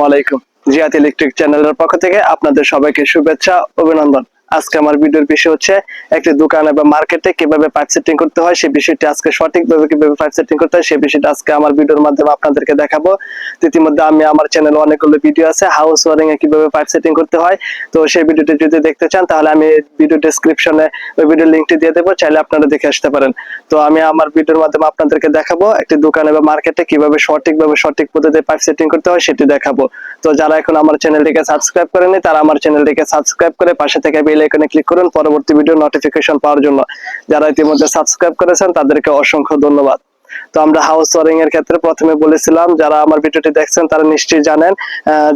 আসসালামু আলাইকুম। জিয়াত ইলেকট্রিক চ্যানেলের পক্ষ থেকে আপনাদের সবাইকে শুভেচ্ছা অভিনন্দন। আজকে আমার ভিডিওর বিষয় হচ্ছে একটি দোকানে বা মার্কেটে কীভাবে পাইপ সেটিং করতে হয়, সেই বিষয়টি আজকে সঠিকভাবে কীভাবে পাইপ সেটিং করতে হয়, সেই বিষয়টা আজকে আমার ভিডিওর মাধ্যমে আপনাদেরকে দেখাবো। ইতিমধ্যে আমি আমার চ্যানেলে অনেকগুলো ভিডিও আছে হাউস ওয়ারিং এ কীভাবে পাইপ সেটিং করতে হয়। তো সেই ভিডিওটি যদি দেখতে চান, তাহলে আমি ভিডিও ডেসক্রিপশনে ওই ভিডিও লিংকটি দিয়ে দেবো, চাইলে আপনারা দেখে আসতে পারেন। তো আমি আমার ভিডিওর মাধ্যমে আপনাদেরকে দেখাবো একটি দোকানে বা মার্কেটে কীভাবে সঠিকভাবে সঠিক পদ্ধতিতে পাইপ সেটিং করতে হয়, সেটি দেখাবো। তো যারা এখন আমার চ্যানেলটিকে সাবস্ক্রাইব করেনি তারা আমার চ্যানেলটিকে সাবস্ক্রাইব করে পাশে থেকে বেল আইকনে ক্লিক করুন, পরবর্তী ভিডিও নোটিফিকেশন পাওয়ার জন্য। যারা ইতিমধ্যে সাবস্ক্রাইব করেছেন, তাদেরকে অসংখ্য ধন্যবাদ। তো আমরা হাউস ওয়ারিং এর ক্ষেত্রে প্রথমে বলেছিলাম, যারা আমার ভিডিওটি দেখছেন তারা নিশ্চয়ই জানেন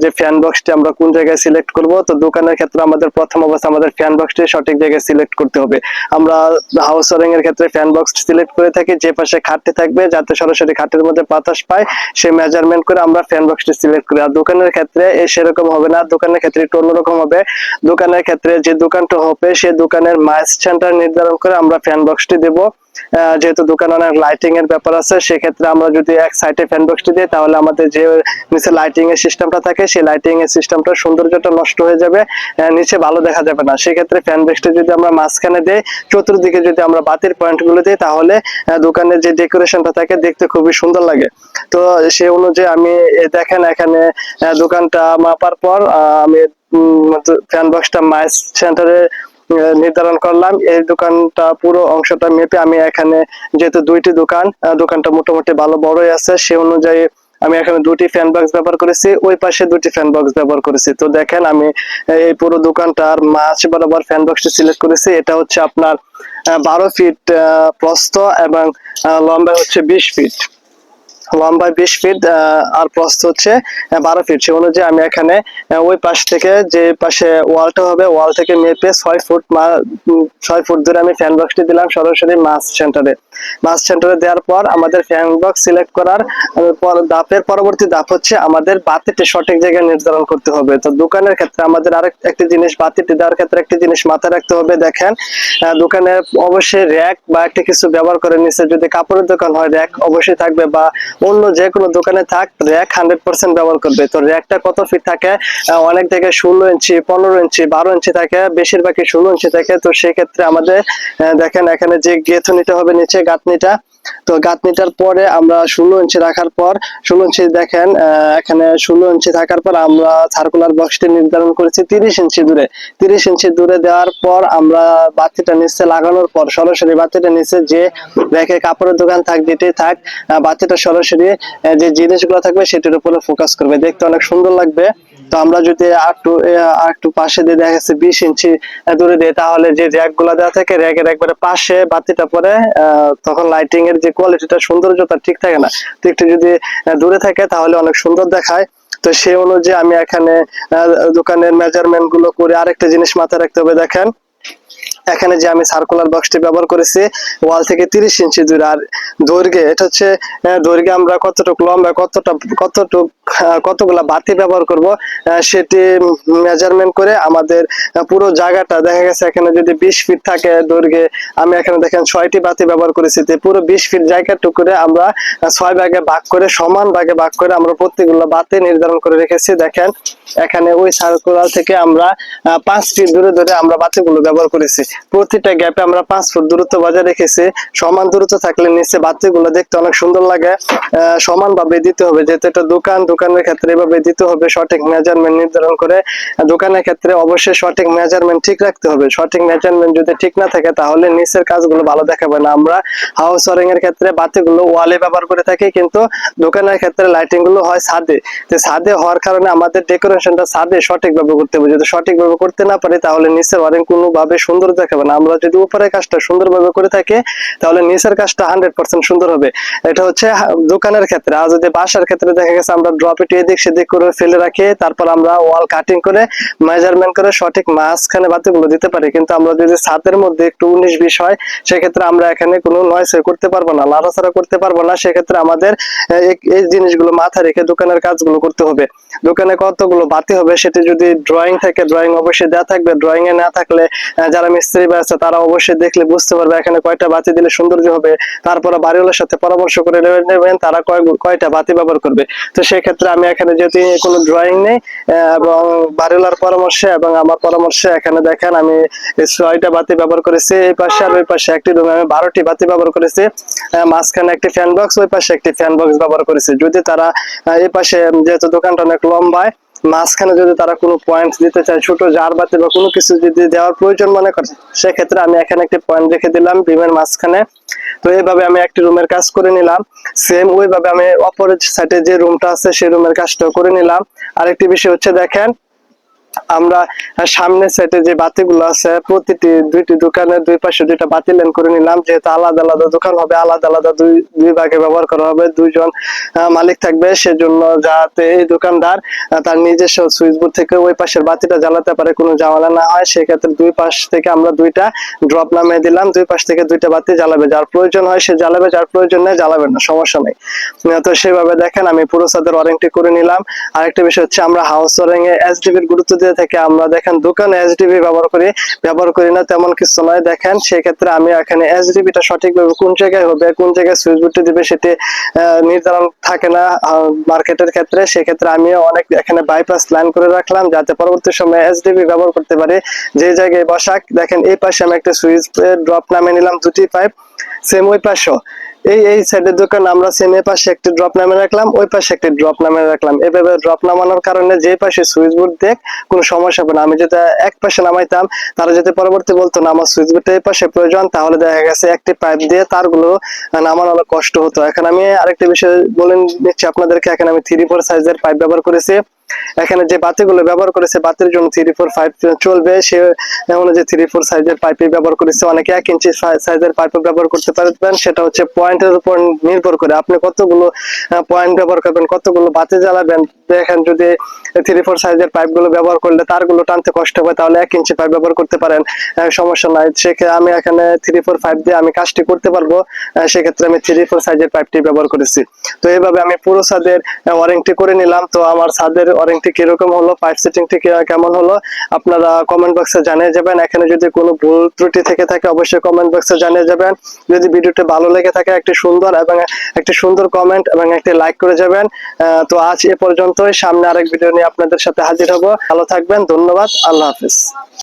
যে ফ্যান বক্সটি আমরা কোন জায়গায় সিলেক্ট করব। তো দোকানের ক্ষেত্রে আমাদের প্রথম অবস্থা আমাদের ফ্যান বক্সটি সঠিক জায়গায় সিলেক্ট করতে হবে। আমরা হাউস ওয়ারিং এর ক্ষেত্রে ফ্যান বক্স সিলেক্ট করে থাকি, যে পাশে খাটটি থাকবে, যাতে সরাসরি খাটের মধ্যে বাতাস পায়, সেই মেজারমেন্ট করে আমরা ফ্যান বক্সটি সিলেক্ট করি। আর দোকানের ক্ষেত্রে সেরকম হবে না, দোকানের ক্ষেত্রে একটু অন্যরকম হবে। দোকানের ক্ষেত্রে যে দোকানটা হবে সেই দোকানের মাইস সেন্টার নির্ধারণ করে আমরা ফ্যান বক্সটি দেবো। যেহেতু দোকানে অনেক লাইটিং এর ব্যাপার আছে, সেক্ষেত্রে আমরা যদি এক সাইডে ফ্যান বক্সটি দিই, তাহলে আমাদের যে নিচে লাইটিং এর সিস্টেমটা থাকে, সেই লাইটিং এর সিস্টেমটা সৌন্দর্যটা নষ্ট হয়ে যাবে নিচে ভালো দেখা যাবে না। সেক্ষেত্রে ফ্যান বক্সটি যদি আমরা মাঝখানে দিই, চতুর্দিকে যদি আমরা বাতির পয়েন্টগুলো দিই, তাহলে দোকানের যে ডেকোরেশনটা থাকে, দেখতে খুবই সুন্দর লাগে। তো সেই অনুযায়ী আমি দেখেন এখানে দোকানটা মাপার পর আমি ফ্যান বক্সটা মাইস সেন্টারে নির্ধারণ করলাম। এই দোকানটা পুরো অংশটা মেপে আমি এখানে যেহেতু দুইটি দোকান দোকানটা মোটামুটি ভালো বড়ই আছে, সে অনুযায়ী আমি এখানে দুটি ফ্যান বক্স ব্যবহার করেছি, ওই পাশে দুটি ফ্যান বক্স ব্যবহার করেছি। তো দেখেন আমি এই পুরো দোকানটার মাছ বরাবর ফ্যান বক্সটি সিলেক্ট করেছি। এটা হচ্ছে আপনার বারো ফিট প্রস্থ এবং লম্বা হচ্ছে বিশ ফিট লম্বা বিশ ফিট আর প্রস্থ হচ্ছে বারো ফিট সে অনুযায়ী আমি এখানে ওই পাশ থেকে যে পাশে ওয়ালটা হবে ওয়াল থেকে মেপে ছয় ফুট ছয় ফুট ধরে আমি ফ্যান বক্সটি দিলাম সরাসরি মাছ সেন্টারে মাছ সেন্টারে দেওয়ার পর আমাদের ফ্যান বক্স সিলেক্ট করার আহ, পর ধাপের পরবর্তী ধাপ হচ্ছে আমাদের বাতিটি সঠিক জায়গায় নির্ধারণ করতে হবে। তো দোকানের ক্ষেত্রে আমাদের আরেক একটি জিনিস বাতিটি দেওয়ার ক্ষেত্রে একটি জিনিস মাথায় রাখতে হবে। দেখেন দোকানে অবশ্যই র্যাক বা একটা কিছু ব্যবহার করে নিচ্ছে যদি কাপড়ের দোকান হয় র্যাক অবশ্যই থাকবে বা অন্য যে কোনো দোকানে থাক র্যাক হান্ড্রেড পার্সেন্ট ব্যবহার করবে। তো র্যাকটা কত ফিট থাকে? অনেক থেকে ষোলো ইঞ্চি পনেরো ইঞ্চি বারো ইঞ্চি থাকে, বেশিরভাগই ষোলো ইঞ্চি থাকে। তো সেক্ষেত্রে আমাদের দেখেন এখানে যে গেথনিটা হবে নিচে, গাঁথনিটা তো গাঁথনিটার পরে আমরা ষোলো ইঞ্চি রাখার পর, ষোলো ইঞ্চি দেখেন এখানে ষোলো ইঞ্চি থাকার পর আমরা সার্কুলার বক্সটি নির্ধারণ করেছি তিরিশ ইঞ্চি দূরে। তিরিশ ইঞ্চি দূরে দেওয়ার পর আমরা বাতিটা নিচে লাগানোর পর, সরাসরি বাতিটা নিচে যে রেখে কাপড়ের দোকান থাক যেটি থাক বাতিটা সরাসরি যে জিনিসগুলো থাকবে সেটির উপরে ফোকাস করবে। দেখতে অনেক সুন্দর লাগবে। তো আমরা যদি একটু আহ, পাশে দিয়ে দেখা যাচ্ছে বিশ ইঞ্চি দূরে দিই তাহলে যে র্যাকগুলা দেওয়া থাকে র্যাকের একবারে পাশে বাতিটা পরে তখন লাইটিং এর যে কোয়ালিটিটা সৌন্দর্যটা ঠিক থাকে না। তো একটু যদি দূরে থাকে তাহলে অনেক সুন্দর দেখায়। তো সেই অনুযায়ী আমি এখানে দোকানের মেজারমেন্টগুলো করে আরেকটা জিনিস মাথায় রাখতে হবে দেখেন। এখানে যে আমি সার্কুলার বক্সটি ব্যবহার করেছি ওয়াল থেকে তিরিশ ইঞ্চি দূরে। আর দৈর্ঘ্যে, এটা হচ্ছে দৈর্ঘ্যে আমরা কতটুকু লম্বা, কতটা, কতটুক কতগুলা বাতি ব্যবহার করব সেটি মেজারমেন্ট করে আমাদের পুরো জায়গাটা দেখা গেছে এখানে যদি বিশ ফিট থাকে দৈর্ঘ্যে, আমি এখানে দেখেন ছয়টি বাতি ব্যবহার করেছি। তো পুরো বিশ ফিট জায়গাটুকু আমরা ছয় ভাগে ভাগ করে, সমান ভাগে ভাগ করে আমরা প্রত্যেকগুলো বাতি নির্ধারণ করে রেখেছি। দেখেন, এখানে ওই সার্কুলার থেকে আমরা পাঁচ ফিট দূরে দূরে আমরা বাতিগুলো ব্যবহার করেছি। প্রতিটা গ্যাপে আমরা পাঁচ ফুট দূরত্ব বজায় রেখেছি। সমান দূরত্ব থাকলে নিচে বাতিগুলো দেখতে অনেক সুন্দর লাগে। আহ, সমানভাবে দিতে হবে যেহেতু এটা দোকান দোকানের ক্ষেত্রে এভাবে দিতে হবে সঠিক মেজারমেন্ট নির্ধারণ করে। দোকানের ক্ষেত্রে অবশ্যই সঠিক মেজারমেন্ট ঠিক রাখতে হবে। সঠিক মেজারমেন্ট যদি ঠিক না থাকে তাহলে নিচের কাজগুলো ভালো দেখাবে না। আমরা হাউস ওয়ারিং এর ক্ষেত্রে বাতিগুলো ওয়ালে ব্যবহার করে থাকি কিন্তু দোকানের ক্ষেত্রে লাইটিংগুলো হয় ছাদে। তো ছাদে হওয়ার কারণে আমাদের ডেকোরেশনটা ছাদে সঠিকভাবে করতে হবে। যদি সঠিকভাবে করতে না পারি তাহলে নিচের ওয়ারিং কোনোভাবে সুন্দর দেখাবে না। আমরা যদি উপরের কাজটা সুন্দরভাবে করে থাকি, তাহলে নিচের কাজটা হান্ড্রেড পার্সেন্ট সুন্দর হবে। এটা হচ্ছে দোকানের ক্ষেত্রে। আর যদি বাসার ক্ষেত্রে দেখা গেছে আমরা ড্রপ ইট এদিক সেদিক করে ফেলে রাখি, তারপর আমরা ওয়াল কাটিং করে মেজারমেন্ট করে সঠিক মাঝখানে বাতিগুলো দিতে পারি। কিন্তু আমরা যদি ছাদের মধ্যে একটু উনিশ বিশ হয়, সেক্ষেত্রে আমরা এখানে কোনো নয় করতে পারব না লাড়াছাড়া করতে পারব না। সেক্ষেত্রে আমাদের এই- জিনিসগুলো মাথায় রেখে দোকানের কাজগুলো করতে হবে। দোকানে কতগুলো বাতি হবে সেটি যদি ড্রয়িং থাকে ড্রয়িং অবশ্যই দেওয়া থাকবে। ড্রয়িং এ না থাকলে যারা মিস্ত্রি মিস্ত্রি ভাই আছে, তারা অবশ্যই দেখলে বুঝতে পারবে এখানে কয়টা বাতি দিলে সৌন্দর্য হবে। তারপরে বাড়িওয়ালার সাথে পরামর্শ করে নেবেন, তারা কয় কয়টা বাতি ব্যবহার করবে। তো সেক্ষেত্রে আমি এখানে যেহেতু কোনো ড্রয়িং নেই এবং বাড়িওয়ালার পরামর্শে এবং আমার পরামর্শে এখানে দেখেন আমি ছয়টা বাতি ব্যবহার করেছি, এই পাশে আর ওই পাশে একটি রুমে আমি বারোটি বাতি ব্যবহার করেছি। মাঝখানে একটি ফ্যান বক্স ওই পাশে একটি ফ্যান বক্স ব্যবহার করেছি। যদি তারা এই পাশে যেহেতু দোকানটা অনেক লম্বায় মাঝখানে যদি তারা কোনো পয়েন্ট দিতে চায়, ছোট জার বাতি বা কোনো কিছু যদি দেওয়ার প্রয়োজন মনে করে, সেক্ষেত্রে আমি এখানে একটি পয়েন্ট রেখে দিলাম বিমের মাঝখানে। তো এইভাবে আমি একটি রুমের কাজ করে নিলাম। সেম ওইভাবে আমি অপরের সাইডে যে রুমটা আছে, সেই রুমের কাজটাও করে নিলাম। আরেকটি বিষয় হচ্ছে, দেখেন আমরা সামনে সাইডে যে বাতিগুলো আছে, প্রতিটি দুইটি দোকানের দুই পাশে দুইটা বাতি লেন করে নিলাম। যেহেতু আলাদা আলাদা দোকান হবে, আলাদা আলাদা দুই দুই ভাগে ব্যবহার করা হবে। দুইজন মালিক থাকবে। সেজন্য যাতে এই দোকানদার তার নিজস্ব সুইচ বোর্ড থেকে ওই পাশের বাতিটা জ্বালাতে পারে, কোনো ঝামেলা না হয়। সেক্ষেত্রে দুই পাশ থেকে আমরা দুইটা ড্রপ নামিয়ে দিলাম। দুই পাশ থেকে দুইটা বাতি জ্বালাবে। যার প্রয়োজন হয় সে জ্বালাবে, যার প্রয়োজন নেই জ্বালাবে না, সমস্যা নেই। তো সেভাবে দেখেন, আমি পুরো সাদের ওয়ারেন্টি করে নিলাম। আরেকটা বিষয় হচ্ছে, আমরা হাউস ওয়ারিং এ এসডিবির গুরুত্ব দিয়ে থাকি আমরা দেখেন দোকানে এসডিবি ব্যবহার করি ব্যবহার করি না, তেমন কিছু নয়। দেখেন, সেক্ষেত্রে আমি এখানে এসডিবিটা সঠিকভাবে কোন জায়গায় হবে, কোন জায়গায় সুইচ বোর্ডটি দিবে সেটি নির্ধারণ থাকে না মার্কেটের ক্ষেত্রে। সেক্ষেত্রে আমিও অনেক এখানে বাইপাস লাইন করে রাখলাম যাতে পরবর্তী সময়ে এসডিবি ব্যবহার করতে পারি। যে জায়গায় বসাক, দেখেন এই পাশে আমি একটা সুইচ ড্রপ নামে নিলাম দুটি পাইপ সেম ওই পাশেও। এই এই সাইডের দোকান আমরা সেম পাশে একটি ড্রপ নামে রাখলাম, ওই পাশে একটি ড্রপ নামে রাখলাম। এভাবে ড্রপ নামানোর কারণে যে পাশে সুইচ বোর্ড দেখ, কোনো সমস্যা হবে না। আমি যদি এক পাশে নামাইতাম, তারা যদি পরবর্তী বলতো না, আমার সুইচ বোর্ডটা এই পাশে প্রয়োজন, তাহলে দেখা গেছে একটি পাইপ দিয়ে তারগুলো নামানো অনেক কষ্ট হতো। এখন আমি আরেকটি বিষয় বলে নিচ্ছি আপনাদেরকে। এখন আমি থ্রি ফোর সাইজের পাইপ ব্যবহার করেছি। এখানে যে বাতিগুলো ব্যবহার করেছে, বাতির জন্য থ্রি ফোর ফাইভ চলবে। সে অনুযায়ী থ্রি ফোর সাইজের পাইপে ব্যবহার করেছে, অনেকে এক ইঞ্চি সাইজের পাইপে ব্যবহার করতে পারবেন। সেটা হচ্ছে পয়েন্টের উপর নির্ভর করে আপনি কতগুলো পয়েন্ট ব্যবহার করবেন, কতগুলো বাতি জ্বালাবেন। দেখেন যদি থ্রি ফোর সাইজের পাইপগুলো ব্যবহার করলে তারগুলো টানতে কষ্ট হবে তাহলে এক ইঞ্চি পাইপ ব্যবহার করতে পারেন। সমস্যা নাই। সেক্ষেত্রে আমি এখানে থ্রি ফোর ফাইভ দিয়ে আমি কাজটি করতে পারব। সেক্ষেত্রে আমি থ্রি ফোর সাইজের পাইপটি ব্যবহার করেছি। তো এইভাবে আমি পুরো ছাদের ওয়ারেন্টি করে নিলাম। তো আমার ছাদের ওয়ারেন্টি কীরকম হলো, পাইপ সেটিং থেকে কেমন হলো, আপনারা কমেন্ট বক্সে জানিয়ে যাবেন। এখানে যদি কোনো ভুল ত্রুটি থেকে থাকে, অবশ্যই কমেন্ট বক্সে জানিয়ে যাবেন। যদি ভিডিওটি ভালো লেগে থাকে, একটি সুন্দর এবং একটি সুন্দর কমেন্ট এবং একটি লাইক করে যাবেন। তো আজ এ পর্যন্তই। সামনে আরেক ভিডিও নিয়ে আপনাদের সাথে হাজির হব। ভালো থাকবেন, ধন্যবাদ, আল্লাহ হাফিজ।